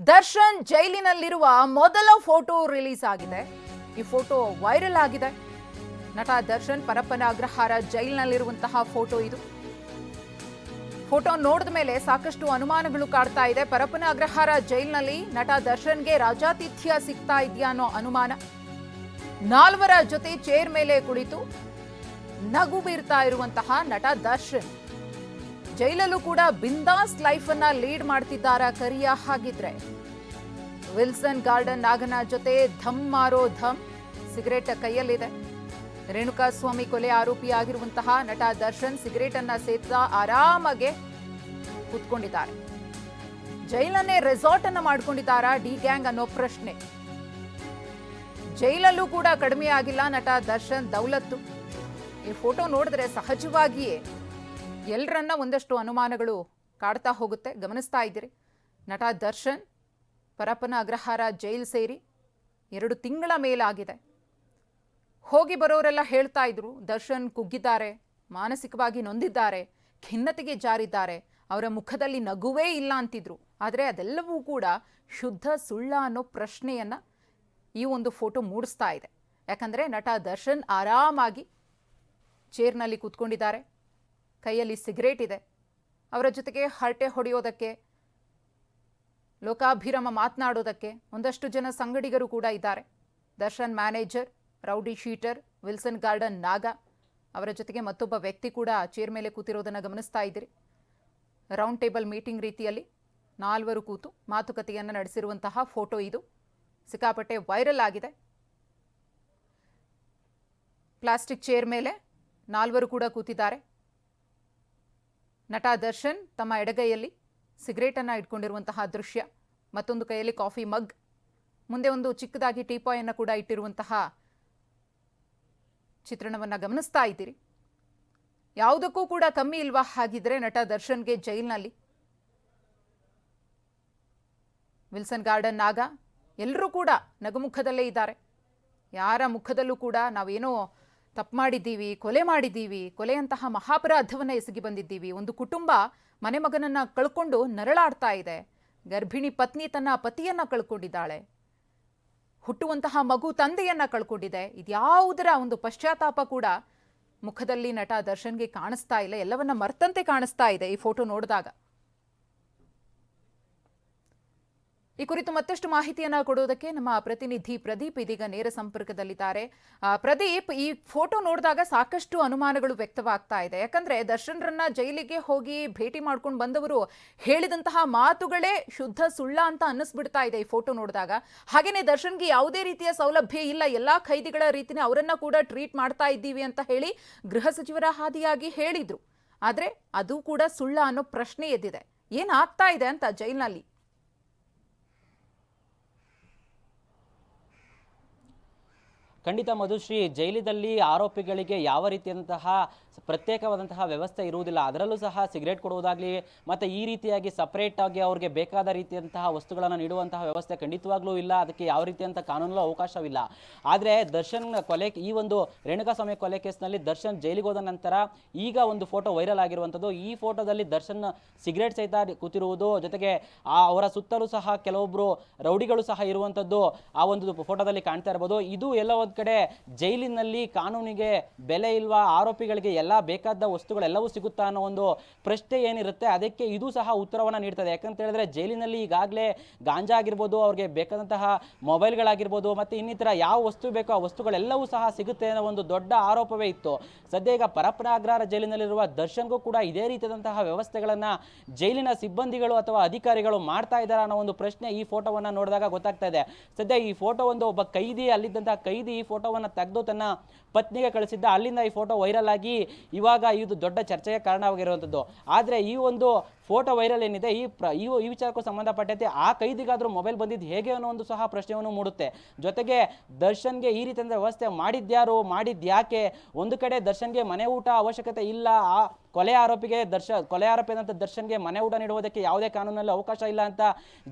ದರ್ಶನ್ ಜೈಲಿನಲ್ಲಿರುವ ಮೊದಲ photo release ಆಗಿದೆ. ಈ ಫೋಟೋ ವೈರಲ್ ಆಗಿದೆ. ನಟ ದರ್ಶನ್ ಪರಪ್ಪನ ಅಗ್ರಹಾರ ಜೈಲಿನಲ್ಲಿರುವಂತಹ ಫೋಟೋ ಇದು. ಫೋಟೋ ನೋಡಿದ ಮೇಲೆ ಸಾಕಷ್ಟು ಅನುಮಾನಗಳು ಕಾಡ್ತಾ ಇದೆ. ಪರಪ್ಪನ ಅಗ್ರಹಾರ ಜೈಲಿನಲ್ಲಿ ನಟ ದರ್ಶನ್ಗೆ ರಾಜಾತಿಥ್ಯ ಸಿಗ್ತಾ ಇದೆಯಾ ಅನ್ನೋ ಅನುಮಾನ. ನಾಲ್ವರ ಜೊತೆ ಚೇರ್ ಮೇಲೆ ಕುಳಿತು ನಗು ಬೀರ್ತಾ ಇರುವಂತಹ ನಟ ದರ್ಶನ್. ಜೈಲಲ್ಲೂ ಕೂಡ ಬಿಂದಾಸ್ ಲೈಫ್ ಅನ್ನ ಲೀಡ್ ಮಾಡ್ತಿದ್ದಾರ ಕರಿಯ ಹಾಗಿದ್ರೆ? ವಿಲ್ಸನ್ ಗಾರ್ಡನ್ ನಾಗನ ಜೊತೆ ಧಮ್ ಮಾರೋ ಧಮ್, ಸಿಗರೇಟ್ ಕೈಯಲ್ಲಿದೆ. ರೇಣುಕಾ ಸ್ವಾಮಿ ಕೊಲೆ ಆರೋಪಿಯಾಗಿರುವಂತಹ ನಟ ದರ್ಶನ್ ಸಿಗರೇಟ್ ಅನ್ನ ಸೇತಾ ಆರಾಮಾಗೆ ಕೂತ್ಕೊಂಡಿದ್ದಾರೆ. ಜೈಲನ್ನೇ ರೆಸಾರ್ಟ್ ಅನ್ನ ಮಾಡ್ಕೊಂಡಿದ್ದಾರಾ ಡಿ ಗ್ಯಾಂಗ್ ಅನ್ನೋ ಪ್ರಶ್ನೆ. ಜೈಲಲ್ಲೂ ಕೂಡ ಕಡಿಮೆ ಆಗಿಲ್ಲ ನಟ ದರ್ಶನ್ ದೌಲತ್ತು. ಈ ಫೋಟೋ ನೋಡಿದ್ರೆ ಸಹಜವಾಗಿಯೇ ಎಲ್ಲರನ್ನ ಒಂದಷ್ಟು ಅನುಮಾನಗಳು ಕಾಡ್ತಾ ಹೋಗುತ್ತೆ. ಗಮನಿಸ್ತಾ ಇದ್ದೀರಿ. ನಟ ದರ್ಶನ್, ಪರಪ್ಪನ ಅಗ್ರಹಾರ ಜೈಲ್ ಸೇರಿ ಎರಡು ತಿಂಗಳ ಮೇಲಾಗಿದೆ. ಹೋಗಿ ಬರೋರೆಲ್ಲ ಹೇಳ್ತಾ ಇದ್ರು, ದರ್ಶನ್ ಕುಗ್ಗಿದ್ದಾರೆ, ಮಾನಸಿಕವಾಗಿ ನೊಂದಿದ್ದಾರೆ, ಖಿನ್ನತೆಗೆ ಜಾರಿದ್ದಾರೆ, ಅವರ ಮುಖದಲ್ಲಿ ನಗುವೇ ಇಲ್ಲ ಅಂತಿದ್ರು. ಆದರೆ ಅದೆಲ್ಲವೂ ಕೂಡ ಶುದ್ಧ ಸುಳ್ಳ ಅನ್ನೋ ಪ್ರಶ್ನೆಯನ್ನು ಈ ಒಂದು ಫೋಟೋ ಮೂಡಿಸ್ತಾ ಇದೆ. ಯಾಕಂದರೆ ನಟ ದರ್ಶನ್ ಆರಾಮಾಗಿ ಚೇರ್ನಲ್ಲಿ ಕೂತ್ಕೊಂಡಿದ್ದಾರೆ. ಕೈಯಲ್ಲಿ ಸಿಗರೇಟ್ ಇದೆ. ಅವರ ಜೊತೆಗೆ ಹರಟೆ ಹೊಡೆಯೋದಕ್ಕೆ, ಲೋಕಾಭಿರಮ ಮಾತನಾಡೋದಕ್ಕೆ ಒಂದಷ್ಟು ಜನ ಸಂಗಡಿಗರು ಕೂಡ ಇದ್ದಾರೆ. Darshan manager, rowdy sheeter, Wilson Garden Naga, ಅವರ ಜೊತೆಗೆ ಮತ್ತೊಬ್ಬ ವ್ಯಕ್ತಿ ಕೂಡ ಚೇರ್ ಮೇಲೆ ಕೂತಿರೋದನ್ನು ಗಮನಿಸ್ತಾ ಇದ್ದೀರಿ. ರೌಂಡ್ ಟೇಬಲ್ ಮೀಟಿಂಗ್ ರೀತಿಯಲ್ಲಿ ನಾಲ್ವರು ಕೂತು ಮಾತುಕತೆಯನ್ನು ನಡೆಸಿರುವಂತಹ ಫೋಟೋ ಇದು. ಸಿಕ್ಕಾಪಟ್ಟೆ ವೈರಲ್ ಆಗಿದೆ. ಪ್ಲಾಸ್ಟಿಕ್ ಚೇರ್ ಮೇಲೆ ನಾಲ್ವರು ಕೂಡ ಕೂತಿದ್ದಾರೆ. ನಟ ದರ್ಶನ್ ತಮ್ಮ ಎಡಗೈಯಲ್ಲಿ ಸಿಗರೇಟನ್ನು ಇಟ್ಕೊಂಡಿರುವಂತಹ ದೃಶ್ಯ. ಮತ್ತೊಂದು ಕೈಯಲ್ಲಿ ಕಾಫಿ ಮಗ್. ಮುಂದೆ ಒಂದು ಚಿಕ್ಕದಾಗಿ ಟೀಪಾಯನ್ನು ಕೂಡ ಇಟ್ಟಿರುವಂತಹ ಚಿತ್ರಣವನ್ನು ಗಮನಿಸ್ತಾ ಇದ್ದೀರಿ. ಯಾವುದಕ್ಕೂ ಕೂಡ ಕಮ್ಮಿ ಇಲ್ವಾ ಹಾಗಿದ್ರೆ ನಟ ದರ್ಶನ್ಗೆ ಜೈಲ್ನಲ್ಲಿ. ವಿಲ್ಸನ್ ಗಾರ್ಡನ್ ನಾಗ ಎಲ್ಲರೂ ಕೂಡ ನಗುಮುಖದಲ್ಲೇ ಇದ್ದಾರೆ. ಯಾರ ಮುಖದಲ್ಲೂ ಕೂಡ ನಾವೇನೋ ತಪ್ಪು ಮಾಡಿದ್ದೀವಿ, ಕೊಲೆ ಮಾಡಿದ್ದೀವಿ, ಕೊಲೆಯಂತಹ ಮಹಾಪರಾಧವನ್ನು ಎಸಗಿ ಬಂದಿದ್ದೀವಿ. ಒಂದು ಕುಟುಂಬ ಮನೆ ಮಗನನ್ನು ಕಳ್ಕೊಂಡು ನರಳಾಡ್ತಾ ಇದೆ. ಗರ್ಭಿಣಿ ಪತ್ನಿ ತನ್ನ ಪತಿಯನ್ನ ಕಳ್ಕೊಂಡಿದ್ದಾಳೆ. ಹುಟ್ಟುವಂತಹ ಮಗು ತಂದೆಯನ್ನ ಕಳ್ಕೊಂಡಿದೆ. ಇದ್ಯಾವುದರ ಒಂದು ಪಶ್ಚಾತ್ತಾಪ ಕೂಡ ಮುಖದಲ್ಲಿ ನಟ ದರ್ಶನ್ಗೆ ಕಾಣಿಸ್ತಾ ಇಲ್ಲ. ಎಲ್ಲವನ್ನ ಮರ್ತಂತೆ ಕಾಣಿಸ್ತಾ ಇದೆ ಈ ಫೋಟೋ ನೋಡಿದಾಗ. ಈ ಕುರಿತು ಮತ್ತಷ್ಟು ಮಾಹಿತಿಯನ್ನು ಕೊಡೋದಕ್ಕೆ ನಮ್ಮ ಪ್ರತಿನಿಧಿ ಪ್ರದೀಪ್ ಇದೀಗ ನೇರ ಸಂಪರ್ಕದಲ್ಲಿದ್ದಾರೆ. ಪ್ರದೀಪ್, ಈ ಫೋಟೋ ನೋಡಿದಾಗ ಸಾಕಷ್ಟು ಅನುಮಾನಗಳು ವ್ಯಕ್ತವಾಗ್ತಾ ಇದೆ. ಯಾಕಂದ್ರೆ ದರ್ಶನ್ರನ್ನ ಜೈಲಿಗೆ ಹೋಗಿ ಭೇಟಿ ಮಾಡ್ಕೊಂಡು ಬಂದವರು ಹೇಳಿದಂತಹ ಮಾತುಗಳೇ ಶುದ್ಧ ಸುಳ್ಳ ಅಂತ ಅನ್ನಿಸ್ಬಿಡ್ತಾ ಇದೆ ಈ ಫೋಟೋ ನೋಡಿದಾಗ. ಹಾಗೇನೆ ದರ್ಶನ್ಗೆ ಯಾವುದೇ ರೀತಿಯ ಸೌಲಭ್ಯ ಇಲ್ಲ, ಎಲ್ಲಾ ಖೈದಿಗಳ ರೀತಿನೇ ಅವರನ್ನ ಕೂಡ ಟ್ರೀಟ್ ಮಾಡ್ತಾ ಇದ್ದೀವಿ ಅಂತ ಹೇಳಿ ಗೃಹ ಸಚಿವರ ಹಾದಿಯಾಗಿ ಹೇಳಿದ್ರು. ಆದ್ರೆ ಅದು ಕೂಡ ಸುಳ್ಳ ಅನ್ನೋ ಪ್ರಶ್ನೆ ಎದ್ದಿದೆ. ಏನಾಗ್ತಾ ಇದೆ ಅಂತ ಜೈಲ್ನಲ್ಲಿ? ಖಂಡಿತ ಮಧುಶ್ರೀ ಜೈಲಿನಲ್ಲಿ ಆರೋಪಿಗಳಿಗೆ ಯಾವ ರೀತಿಯಾದಂತಹ ಪ್ರತ್ಯೇಕವಾದಂತಹ ವ್ಯವಸ್ಥೆ ಇರುವುದಿಲ್ಲ. ಅದರಲ್ಲೂ ಸಹ ಸಿಗರೇಟ್ ಕೊಡುವುದಾಗಲಿ, ಮತ್ತು ಈ ರೀತಿಯಾಗಿ ಸಪ್ರೇಟಾಗಿ ಅವ್ರಿಗೆ ಬೇಕಾದ ರೀತಿಯಂತಹ ವಸ್ತುಗಳನ್ನು ನೀಡುವಂತಹ ವ್ಯವಸ್ಥೆ ಖಂಡಿತವಾಗ್ಲೂ ಇಲ್ಲ. ಅದಕ್ಕೆ ಯಾವ ರೀತಿಯಂಥ ಕಾನೂನಲ್ಲೂ ಅವಕಾಶವಿಲ್ಲ. ಆದರೆ ದರ್ಶನ್ ಕೊಲೆ, ಈ ಒಂದು ರೇಣುಕಾ ಸ್ವಾಮಿ ಕೊಲೆ ಕೇಸ್ನಲ್ಲಿ ದರ್ಶನ್ ಜೈಲಿಗೆ ಹೋದ ನಂತರ ಈಗ ಒಂದು ಫೋಟೋ ವೈರಲ್ ಆಗಿರುವಂಥದ್ದು. ಈ ಫೋಟೋದಲ್ಲಿ ದರ್ಶನ್ ಸಿಗರೇಟ್ ಸಹಿತ ಕೂತಿರುವುದು. ಜೊತೆಗೆ ಆ ಅವರ ಸುತ್ತಲೂ ಸಹ ಕೆಲವೊಬ್ಬರು ರೌಡಿಗಳು ಸಹ ಇರುವಂಥದ್ದು ಆ ಒಂದು ಫೋಟೋದಲ್ಲಿ ಕಾಣ್ತಾ ಇರ್ಬೋದು. ಇದು ಎಲ್ಲ ಒಂದು ಕಡೆ ಜೈಲಿನಲ್ಲಿ ಕಾನೂನಿಗೆ ಬೆಲೆ ಇಲ್ವಾ, ಆರೋಪಿಗಳಿಗೆ ಎಲ್ಲ ಬೇಕಾದ ವಸ್ತುಗಳೆಲ್ಲವೂ ಸಿಗುತ್ತಾ ಅನ್ನೋ ಒಂದು ಪ್ರಶ್ನೆ ಏನಿರುತ್ತೆ, ಅದಕ್ಕೆ ಇದು ಸಹ ಉತ್ತರವನ್ನು ನೀಡ್ತದೆ. ಯಾಕಂತ ಹೇಳಿದ್ರೆ ಜೈಲಿನಲ್ಲಿ ಈಗಾಗಲೇ ಗಾಂಜಾ ಆಗಿರ್ಬೋದು, ಅವ್ರಿಗೆ ಬೇಕಾದಂತಹ ಮೊಬೈಲ್ಗಳಾಗಿರ್ಬೋದು, ಮತ್ತು ಇನ್ನಿತರ ಯಾವ ವಸ್ತು ಬೇಕೋ ಆ ವಸ್ತುಗಳೆಲ್ಲವೂ ಸಹ ಸಿಗುತ್ತೆ ಅನ್ನೋ ಒಂದು ದೊಡ್ಡ ಆರೋಪವೇ ಇತ್ತು. ಸದ್ಯ ಈಗ ಪರಪ್ರಾಗ್ರಹ ಜೈಲಿನಲ್ಲಿರುವ ದರ್ಶನ್ಗೂ ಕೂಡ ಇದೇ ರೀತಿಯಾದಂತಹ ವ್ಯವಸ್ಥೆಗಳನ್ನು ಜೈಲಿನ ಸಿಬ್ಬಂದಿಗಳು ಅಥವಾ ಅಧಿಕಾರಿಗಳು ಮಾಡ್ತಾ ಇದ್ದಾರೆ ಅನ್ನೋ ಒಂದು ಪ್ರಶ್ನೆ ಈ ಫೋಟೋವನ್ನು ನೋಡಿದಾಗ ಗೊತ್ತಾಗ್ತಾ ಇದೆ. ಸದ್ಯ ಈ ಫೋಟೋ ಒಂದು ಒಬ್ಬ ಕೈದಿ, ಅಲ್ಲಿದ್ದಂತಹ ಕೈದಿ ಈ ಫೋಟೋವನ್ನು ತೆಗೆದು ತನ್ನ ಪತ್ನಿಗೆ ಕಳಿಸಿದ್ದ. ಅಲ್ಲಿಂದ ಈ ಫೋಟೋ ವೈರಲ್ ಆಗಿ ಇವಾಗ ಇದು ದೊಡ್ಡ ಚರ್ಚೆಗೆ ಕಾರಣವಾಗಿರುವಂಥದ್ದು. ಆದರೆ ಈ ಒಂದು ಫೋಟೋ ವೈರಲ್ ಏನಿದೆ, ಈ ಪ್ರ, ಈ ಈ ವಿಚಾರಕ್ಕೂ ಸಂಬಂಧಪಟ್ಟಂತೆ ಆ ಕೈದಿಗಾದರೂ ಮೊಬೈಲ್ ಬಂದಿದ್ದು ಹೇಗೆ ಅನ್ನೋ ಒಂದು ಸಹ ಪ್ರಶ್ನೆಯನ್ನು ಮೂಡುತ್ತೆ. ಜೊತೆಗೆ ದರ್ಶನ್ಗೆ ಈ ರೀತಿಯ ವ್ಯವಸ್ಥೆ ಮಾಡಿದ್ಯಾರು ಮಾಡಿದ್ಯಾಕೆ ಒಂದು ಕಡೆ ದರ್ಶನ್ಗೆ ಮನೆ ಊಟ ಅವಶ್ಯಕತೆ ಇಲ್ಲ, ಆ ಕೊಲೆ ಆರೋಪಿಗೆ ದರ್ಶ, ಕೊಲೆ ಆರೋಪಿಯಾದಂಥ ದರ್ಶನ್ಗೆ ಮನೆ ಊಟ ನೀಡುವುದಕ್ಕೆ ಯಾವುದೇ ಕಾನೂನಲ್ಲಿ ಅವಕಾಶ ಇಲ್ಲ ಅಂತ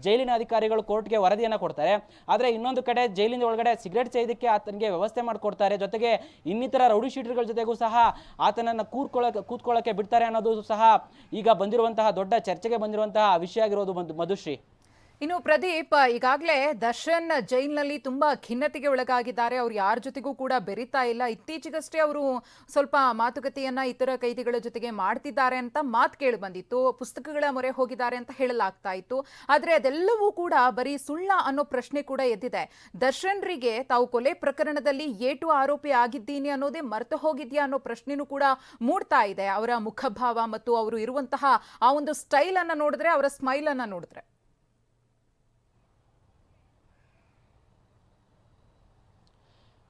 ಜೈಲಿನ ಅಧಿಕಾರಿಗಳು ಕೋರ್ಟ್ಗೆ ವರದಿಯನ್ನು ಕೊಡ್ತಾರೆ. ಆದರೆ ಇನ್ನೊಂದು ಕಡೆ ಜೈಲಿನ ಒಳಗಡೆ ಸಿಗರೇಟ್ ಸೇದಕ್ಕೆ ಆತನಿಗೆ ವ್ಯವಸ್ಥೆ ಮಾಡಿಕೊಡ್ತಾರೆ. ಜೊತೆಗೆ ಇನ್ನಿತರ ರೌಡಿ ಶೀಟರ್ಗಳ ಜೊತೆಗೂ ಸಹ ಆತನನ್ನು ಕೂರ್ಕೊಳ್ಳೋಕೆ ಕೂತ್ಕೊಳ್ಳೋಕೆ ಬಿಡ್ತಾರೆ ಅನ್ನೋದು ಸಹ ಈಗ ಬಂದಿರುವಂತಹ ದೊಡ್ಡ ಚರ್ಚೆಗೆ ಬಂದಿರುವಂತಹ ವಿಷಯ ಆಗಿರೋದು ಮಧುಶ್ರೀ. ಇನ್ನು ಪ್ರದೀಪ್, ಈಗಾಗಲೇ ದರ್ಶನ್ ಜೈಲ್ನಲ್ಲಿ ತುಂಬಾ ಖಿನ್ನತೆಗೆ ಒಳಗಾಗಿದ್ದಾರೆ. ಅವ್ರು ಯಾರ ಜೊತೆಗೂ ಕೂಡ ಬೆರಿತಾ ಇಲ್ಲ. ಇತ್ತೀಚೆಗಷ್ಟೇ ಅವರು ಸ್ವಲ್ಪ ಮಾತುಕತೆಯನ್ನ ಇತರ ಕೈದಿಗಳ ಜೊತೆಗೆ ಮಾಡ್ತಿದ್ದಾರೆ ಅಂತ ಮಾತು ಕೇಳಿ ಬಂದಿತ್ತು. ಪುಸ್ತಕಗಳ ಮೊರೆ ಹೋಗಿದ್ದಾರೆ ಅಂತ ಹೇಳಲಾಗ್ತಾ ಇತ್ತು. ಆದರೆ ಅದೆಲ್ಲವೂ ಕೂಡ ಬರೀ ಸುಳ್ಳ ಅನ್ನೋ ಪ್ರಶ್ನೆ ಕೂಡ ಎದ್ದಿದೆ. ದರ್ಶನ್ರಿಗೆ ತಾವು ಕೊಲೆ ಪ್ರಕರಣದಲ್ಲಿ ಏಟು ಆರೋಪಿ ಆಗಿದ್ದೀನಿ ಅನ್ನೋದೇ ಮರೆತು ಹೋಗಿದ್ಯಾ ಅನ್ನೋ ಪ್ರಶ್ನೆನೂ ಕೂಡ ಮೂಡ್ತಾ ಇದೆ. ಅವರ ಮುಖಭಾವ ಮತ್ತು ಅವರು ಇರುವಂತಹ ಆ ಒಂದು ಸ್ಟೈಲ್ ಅನ್ನ ನೋಡಿದ್ರೆ, ಅವರ ಸ್ಮೈಲ್ ಅನ್ನ ನೋಡಿದ್ರೆ.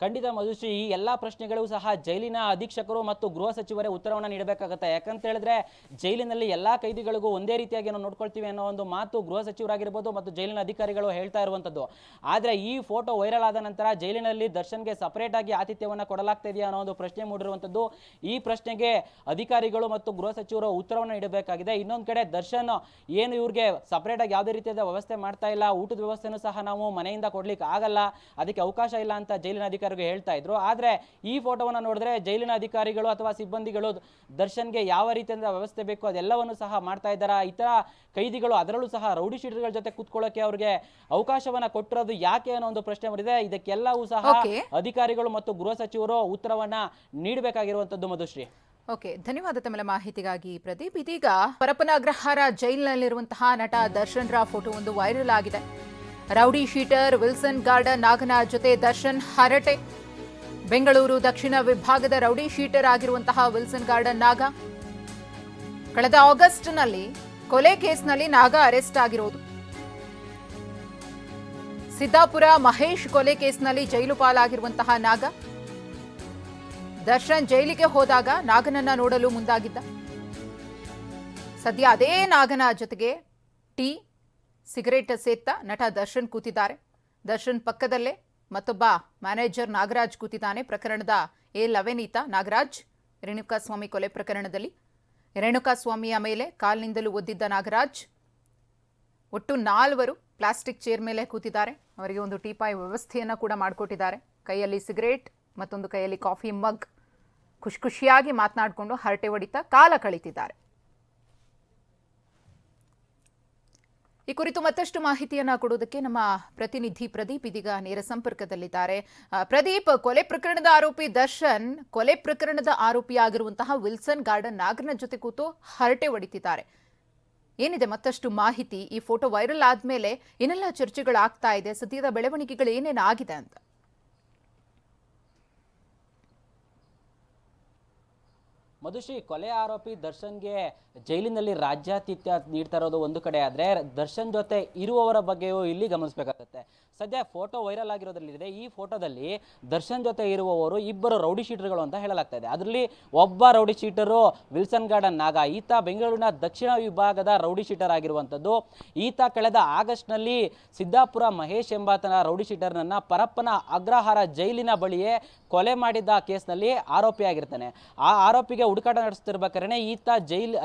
ಖಂಡಿತ ಮಧುಶ್ರೀ, ಈ ಎಲ್ಲ ಪ್ರಶ್ನೆಗಳು ಸಹ ಜೈಲಿನ ಅಧೀಕ್ಷಕರು ಮತ್ತು ಗೃಹ ಸಚಿವರೇ ಉತ್ತರವನ್ನು ನೀಡಬೇಕಾಗುತ್ತೆ. ಯಾಕಂತ ಹೇಳಿದ್ರೆ ಜೈಲಿನಲ್ಲಿ ಎಲ್ಲ ಕೈದಿಗಳಿಗೂ ಒಂದೇ ರೀತಿಯಾಗಿ ನಾವು ನೋಡ್ಕೊಳ್ತೀವಿ ಅನ್ನೋ ಒಂದು ಮಾತು ಗೃಹ ಸಚಿವರಾಗಿರ್ಬೋದು ಮತ್ತು ಜೈಲಿನ ಅಧಿಕಾರಿಗಳು ಹೇಳ್ತಾ ಇರುವಂತದ್ದು ಆದ್ರೆ ಈ ಫೋಟೋ ವೈರಲ್ ಆದ ನಂತರ ಜೈಲಿನಲ್ಲಿ ದರ್ಶನ್ಗೆ ಸಪರೇಟ್ ಆಗಿ ಆತಿಥ್ಯವನ್ನು ಕೊಡಲಾಗ್ತಾ ಇದೆಯಾ ಅನ್ನೋ ಒಂದು ಪ್ರಶ್ನೆ ಮೂಡಿರುವಂಥದ್ದು. ಈ ಪ್ರಶ್ನೆಗೆ ಅಧಿಕಾರಿಗಳು ಮತ್ತು ಗೃಹ ಸಚಿವರು ಉತ್ತರವನ್ನು ನೀಡಬೇಕಾಗಿದೆ. ಇನ್ನೊಂದು ಕಡೆ ದರ್ಶನ್ ಏನು ಇವ್ರಿಗೆ ಸಪರೇಟ್ ಆಗಿ ಯಾವುದೇ ರೀತಿಯಾದ ವ್ಯವಸ್ಥೆ ಮಾಡ್ತಾ ಇಲ್ಲ. ಊಟದ ವ್ಯವಸ್ಥೆನೂ ಸಹ ನಾವು ಮನೆಯಿಂದ ಕೊಡ್ಲಿಕ್ಕೆ ಆಗಲ್ಲ. ಅದಕ್ಕೆ ಅವಕಾಶ ಇಲ್ಲ ಅಂತ ಜೈಲಿನ ಅಧಿಕಾರಿಗಳು ಹೇಳ್ತಾ ಇದ್ರು. ಆದ್ರೆ ಈ ಫೋಟೋವನ್ನ ನೋಡಿದ್ರೆ ಜೈಲಿನ ಅಧಿಕಾರಿಗಳು ಅಥವಾ ಸಿಬ್ಬಂದಿಗಳು ದರ್ಶನ್ಗೆ ಯಾವ ರೀತಿಯಿಂದ ವ್ಯವಸ್ಥೆ ಬೇಕು ಅದೆಲ್ಲವನ್ನು ಸಹ ಮಾಡ್ತಾ ಇದ್ದಾರೆ? ಇತರ ಕೈದಿಗಳು ಅದರಲ್ಲೂ ಸಹ ರೌಡಿ ಶೀಟರ್ಗಳ ಜೊತೆ ಕೂತ್ಕೊಳ್ಳೋಕೆ ಅವ್ರಿಗೆ ಅವಕಾಶವನ್ನ ಕೊಟ್ಟಿರೋದು ಯಾಕೆ ಅನ್ನೋ ಒಂದು ಪ್ರಶ್ನೆ ಬಂದಿದೆ. ಇದಕ್ಕೆಲ್ಲವೂ ಸಹ ಅಧಿಕಾರಿಗಳು ಮತ್ತು ಗೃಹ ಸಚಿವರು ಉತ್ತರವನ್ನ ನೀಡಬೇಕಾಗಿರುವಂತದ್ದು ಮಧುಶ್ರೀ. ಓಕೆ ಧನ್ಯವಾದ ತಮ್ಮ ಮಾಹಿತಿಗಾಗಿ ಪ್ರದೀಪ್. ಇದೀಗ ಪರಪನ ಅಗ್ರಹಾರ ಜೈಲಿನಲ್ಲಿರುವಂತಹ ನಟ ದರ್ಶನ್ ರ ಫೋಟೋ ಒಂದು ವೈರಲ್ ಆಗಿದೆ. ರೌಡಿ ಶೀಟರ್ ವಿಲ್ಸನ್ ಗಾರ್ಡನ್ ನಾಗನ ಜೊತೆ ದರ್ಶನ್ ಹರಟೆ. ಬೆಂಗಳೂರು ದಕ್ಷಿಣ ವಿಭಾಗದ ರೌಡಿ ಶೀಟರ್ ಆಗಿರುವಂತಹ ವಿಲ್ಸನ್ ಗಾರ್ಡನ್ ನಾಗ. ಕಳೆದ ಆಗಸ್ಟ್ನಲ್ಲಿ ಕೊಲೆ ಕೇಸ್ನಲ್ಲಿ ನಾಗ ಅರೆಸ್ಟ್ ಆಗಿರೋದು. ಸಿದ್ದಾಪುರ ಮಹೇಶ್ ಕೊಲೆ ಕೇಸ್ನಲ್ಲಿ ಜೈಲು ಪಾಲಾಗಿರುವಂತಹ ನಾಗ. ದರ್ಶನ್ ಜೈಲಿಗೆ ಹೋದಾಗ ನಾಗನನ್ನ ನೋಡಲು ಮುಂದಾಗಿದ್ದ. ಸದ್ಯ ಅದೇ ನಾಗನ ಜೊತೆಗೆ ಟೀ ಸಿಗರೇಟ್ ಸೇತ್ತ ನಟ ದರ್ಶನ್ ಕೂತಿದ್ದಾರೆ. ದರ್ಶನ್ ಪಕ್ಕದಲ್ಲೇ ಮತ್ತೊಬ್ಬ ಮ್ಯಾನೇಜರ್ ನಾಗರಾಜ್ ಕೂತಿದ್ದಾನೆ ಪ್ರಕರಣದ ಎ ಲವೆನೀತಾ ನಾಗರಾಜ್, ರೇಣುಕಾಸ್ವಾಮಿ ಕೊಲೆ ಪ್ರಕರಣದಲ್ಲಿ. ರೇಣುಕಾಸ್ವಾಮಿಯ ಮೇಲೆ ಕಾಲಿನಿಂದಲೂ ಒದ್ದಿದ್ದ ನಾಗರಾಜ್, ಒಟ್ಟು ನಾಲ್ವರು ಪ್ಲಾಸ್ಟಿಕ್ ಚೇರ್ ಮೇಲೆ ಕೂತಿದ್ದಾರೆ. ಅವರಿಗೆ ಒಂದು ಟೀಪಾಯಿ ವ್ಯವಸ್ಥೆಯನ್ನು ಕೂಡ ಮಾಡಿಕೊಟ್ಟಿದ್ದಾರೆ. ಕೈಯಲ್ಲಿ ಸಿಗರೇಟ್, ಮತ್ತೊಂದು ಕೈಯಲ್ಲಿ ಕಾಫಿ ಮಗ್, ಖುಷಿ ಖುಷಿಯಾಗಿ ಮಾತನಾಡಿಕೊಂಡು ಹರಟೆ ಹೊಡಿತಾ ಕಾಲ ಕಳೀತಿದ್ದಾರೆ. ಈ ಕುರಿತು ಮತ್ತಷ್ಟು ಮಾಹಿತಿಯನ್ನ ಕೊಡುವುದಕ್ಕೆ ನಮ್ಮ ಪ್ರತಿನಿಧಿ ಪ್ರದೀಪ್ ಇದೀಗ ನೇರ ಸಂಪರ್ಕದಲ್ಲಿದ್ದಾರೆ. ಪ್ರದೀಪ್, ಕೊಲೆ ಪ್ರಕರಣದ ಆರೋಪಿ ದರ್ಶನ್, ಕೊಲೆ ಪ್ರಕರಣದ ಆರೋಪಿಯಾಗಿರುವಂತಹ ವಿಲ್ಸನ್ ಗಾರ್ಡನ್ ನಾಗರನ ಜೊತೆ ಕೂತು ಹರಟೆ ಹೊಡಿತಿದ್ದಾರೆ. ಏನಿದೆ ಮತ್ತಷ್ಟು ಮಾಹಿತಿ? ಈ ಫೋಟೋ ವೈರಲ್ ಆದ್ಮೇಲೆ ಏನೆಲ್ಲ ಚರ್ಚೆಗಳಾಗ್ತಾ ಇದೆ. ಸದ್ಯದ ಬೆಳವಣಿಗೆಗಳು ಏನೇನು ಆಗಿದೆ ಅಂತ. ಮಧುಶ್ರೀ, ಕೊಲೆ ಆರೋಪಿ ದರ್ಶನ್ಗೆ ಜೈಲಿನಲ್ಲಿ ರಾಜ್ಯಾತಿಥ್ಯ ನೀಡ್ತಾ ಇರೋದು ಒಂದು ಕಡೆ ಆದ್ರೆ ದರ್ಶನ್ ಜೊತೆ ಇರುವವರ ಬಗ್ಗೆಯೂ ಇಲ್ಲಿ ಗಮನಿಸಬೇಕಾಗತ್ತೆ. ಸದ್ಯ ಫೋಟೋ ವೈರಲ್ ಆಗಿರೋದ್ರಲ್ಲಿದೆ. ಈ ಫೋಟೋದಲ್ಲಿ ದರ್ಶನ್ ಜೊತೆ ಇರುವವರು ಇಬ್ಬರು ರೌಡಿ ಶೀಟರ್ಗಳು ಅಂತ ಹೇಳಲಾಗ್ತಾ ಇದೆ. ಅದರಲ್ಲಿ ಒಬ್ಬ ರೌಡಿ ಶೀಟರು ವಿಲ್ಸನ್ ಗಾರ್ಡನ್ ನಾಗ, ಈತ ಬೆಂಗಳೂರಿನ ದಕ್ಷಿಣ ವಿಭಾಗದ ರೌಡಿ ಶೀಟರ್ ಆಗಿರುವಂಥದ್ದು. ಈತ ಕಳೆದ ಆಗಸ್ಟ್ನಲ್ಲಿ ಸಿದ್ದಾಪುರ ಮಹೇಶ್ ಎಂಬಾತನ ರೌಡಿ ಶೀಟರ್ನನ್ನ ಪರಪ್ಪನ ಅಗ್ರಹಾರ ಜೈಲಿನ ಬಳಿಯೇ ಕೊಲೆ ಮಾಡಿದ್ದ ಕೇಸ್ನಲ್ಲಿ ಆರೋಪಿಯಾಗಿರ್ತಾನೆ. ಆ ಆರೋಪಿಗೆ ಹುಡುಕಾಟ ನಡೆಸ್ತಿರ್ಬೇಕಾದ್ರೆ ಈತ ಜೈಲ್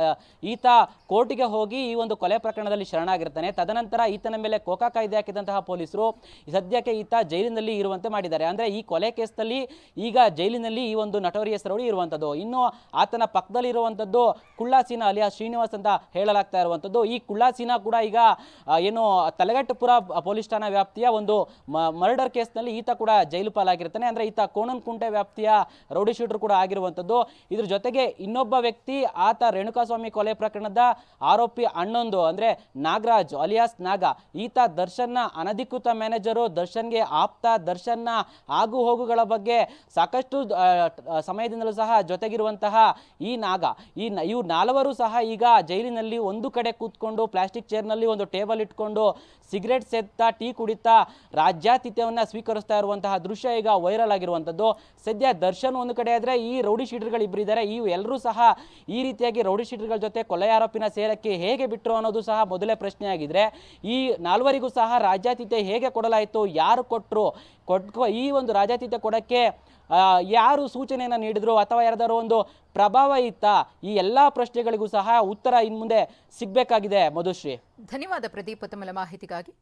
ಈತ ಕೋರ್ಟಿಗೆ ಹೋಗಿ ಈ ಒಂದು ಕೊಲೆ ಪ್ರಕರಣದಲ್ಲಿ ಶರಣಾಗಿರ್ತಾನೆ. ತದನಂತರ ಈತನ ಮೇಲೆ ಕೋಕಾ ಕಾಯ್ದೆ ಹಾಕಿದಂತಹ ಪೊಲೀಸರು ಸದ್ಯಕ್ಕೆ ಈತ ಜೈಲಿನಲ್ಲಿ ಇರುವಂತೆ ಮಾಡಿದ್ದಾರೆ. ಅಂದ್ರೆ ಈ ಕೊಲೆ ಕೇಸ್ನಲ್ಲಿ ಈಗ ಜೈಲಿನಲ್ಲಿ ಈ ಒಂದು ನಟೋರಿಯಸ್ ರೌಡಿ ಇರುವಂಥದ್ದು ಇನ್ನು ಆತನ ಪಕ್ಕದಲ್ಲಿ ಇರುವಂಥದ್ದು ಕುಳ್ಳಾಸೀನ ಅಲಿಯಾ ಶ್ರೀನಿವಾಸ್ ಅಂತ ಹೇಳಲಾಗ್ತಾ ಇರುವಂಥದ್ದು ಈ ಕುಳ್ಳಾಸೀನ ಕೂಡ ಈಗ ಏನು ತಲಗಟ್ಟಪುರ ಪೊಲೀಸ್ ಠಾಣಾ ವ್ಯಾಪ್ತಿಯ ಒಂದು ಮರ್ಡರ್ ಕೇಸ್ನಲ್ಲಿ ಈತ ಕೂಡ ಜೈಲು ಪಾಲಾಗಿರ್ತಾನೆ. ಅಂದ್ರೆ ಈತ ಕೋಣನ್ಕುಂಟೆ ವ್ಯಾಪ್ತಿಯ ರೌಡಿ ಶೂಟರ್ ಕೂಡ ಆಗಿರುವಂಥದ್ದು ಇದ್ರ ಜೊತೆಗೆ ಇನ್ನೊಬ್ಬ ವ್ಯಕ್ತಿ ಆತ ರೇಣುಕಾಸ್ವಾಮಿ ಕೊಲೆ ಪ್ರಕರಣದ ಆರೋಪಿ ಅಣ್ಣೊಂದು, ಅಂದ್ರೆ ನಾಗರಾಜ್ ಅಲಿಯಾಸ್ ನಾಗ. ಈತ ದರ್ಶನ್ನ ಅನಧಿಕೃತ ಮ್ಯಾನೇಜರು ದರ್ಶನ್ಗೆ ಆಪ್ತ ದರ್ಶನ್ನ ಆಗು ಹೋಗುಗಳ ಬಗ್ಗೆ ಸಾಕಷ್ಟು ಸಮಯದಿಂದಲೂ ಸಹ ಜೊತೆಗಿರುವಂತಹ ಈ ನಾಗ. ಈ ಇವು ನಾಲ್ವರು ಸಹ ಈಗ ಜೈಲಿನಲ್ಲಿ ಒಂದು ಕಡೆ ಕೂತ್ಕೊಂಡು ಪ್ಲಾಸ್ಟಿಕ್ ಚೇರ್ನಲ್ಲಿ ಒಂದು ಟೇಬಲ್ ಇಟ್ಕೊಂಡು ಸಿಗರೆಟ್ ಸೇದ್ತಾ, ಟೀ ಕುಡಿತಾ, ರಾಜ್ಯಾತಿಥ್ಯವನ್ನು ಸ್ವೀಕರಿಸ್ತಾ ಇರುವಂತಹ ದೃಶ್ಯ ಈಗ ವೈರಲ್ ಆಗಿರುವಂಥದ್ದು. ಸದ್ಯ ದರ್ಶನ್ ಒಂದು ಕಡೆ ಆದರೆ ಈ ರೌಡಿ ಶೀಟರ್ಗಳು ಇಬ್ಬರಿದ್ದಾರೆ ಈ ಎಲ್ಲರೂ ಸಹ ಈ ರೀತಿಯಾಗಿ ರೌಡಿ ಶೀಟರ್ಗಳ ಜೊತೆ ಕೊಲೆ ಆರೋಪಿನ ಸೇರಕ್ಕೆ ಹೇಗೆ ಬಿಟ್ಟರು ಅನ್ನೋದು ಸಹ ಮೊದಲೇ ಪ್ರಶ್ನೆ ಆಗಿದ್ರೆ ಈ ನಾಲ್ವರಿಗೂ ಸಹ ರಾಜ್ಯಾತಿಥ್ಯ ಹೇಗೆ ಕೊಡಲಾಯಿತು, ಯಾರು ಕೊಟ್ಟರು ಕೊಟ್ಕೊ, ಈ ಒಂದು ರಾಜ್ಯಾತಿಥ್ಯ ಕೊಡೋಕ್ಕೆ ಯಾರು ಸೂಚನೆಯನ್ನು ನೀಡಿದ್ರು ಅಥವಾ ಯಾರಾದರೂ ಒಂದು ಪ್ರಭಾವ ಇತ್ತಾ, ಈ ಎಲ್ಲ ಪ್ರಶ್ನೆಗಳಿಗೂ ಸಹ ಉತ್ತರ ಇನ್ಮುಂದೆ ಸಿಗಬೇಕಾಗಿದೆ. ಮಧುಶ್ರೀ. ಧನ್ಯವಾದ ಪ್ರದೀಪ್ ತಮ್ಮ ಮಾಹಿತಿಗಾಗಿ.